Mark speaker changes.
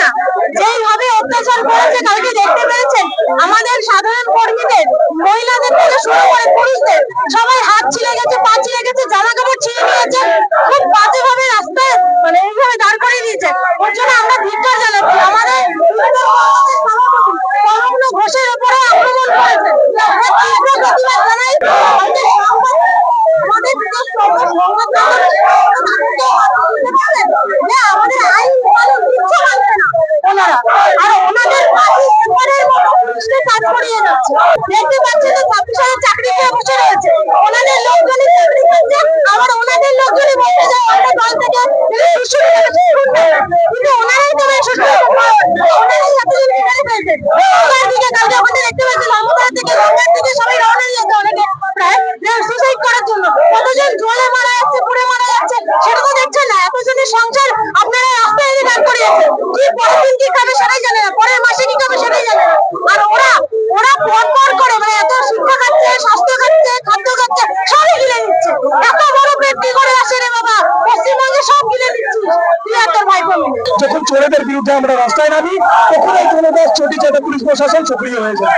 Speaker 1: না। যেইভাবে অত্যাচার করেছে দেখতে পেরেছেন আমাদের সাধারণ কর্মীদের, মহিলাদের সবাই হাত ছিঁড়ে গেছে, পা গেছে, জামা কাপড় ছিঁড়ে নিয়েছে, খুব বাজেভাবে রাস্তায় মানে এইভাবে দাঁড় করিয়ে দিয়েছে ওর আমরা ধিক্কার জানাচ্ছি। ঘোষের উপরে আমাদের সংবাদ আমাদের বিদেশ যে আমাদের আইন পালন কিচ্ছু মানছে না ওনারা আর ওনাদের পাশে এবারের কাজ করিয়ে যাচ্ছে দেখতে পাচ্ছেন যে ছাব্বিশ চাকরি পেয়ে বসে রয়েছে। ওনাদের লোকজনই চাকরি পাচ্ছে, আবার ওনাদের লোকজনই বলতে যায় ওনাদের দল থেকে কিন্তু ওনারাই তো বেশ ওনারাই এতজনকে মেরে গঙ্গার দিকে কালকে আমাদের দেখতে পাচ্ছেন আমতলা থেকে গঙ্গার দিকে সবাই রওনা দিয়েছে অনেকে প্রায় সুসাইড করার জন্য। কতজন জলে মারা যাচ্ছে, পুড়ে মারা যাচ্ছে, সেটা তো দেখছেন না। এতজনের সংসার আপনারা রাস্তায় দাঁড় করিয়েছেন কি পরের দিন কি খাবে সেটাই জানে না। পরের মাসে কি
Speaker 2: যখন চোরেদের বিরুদ্ধে আমরা রাস্তায় নামি তখন এই জনদাস চটি চেটে পুলিশ প্রশাসন সক্রিয় হয়ে যায়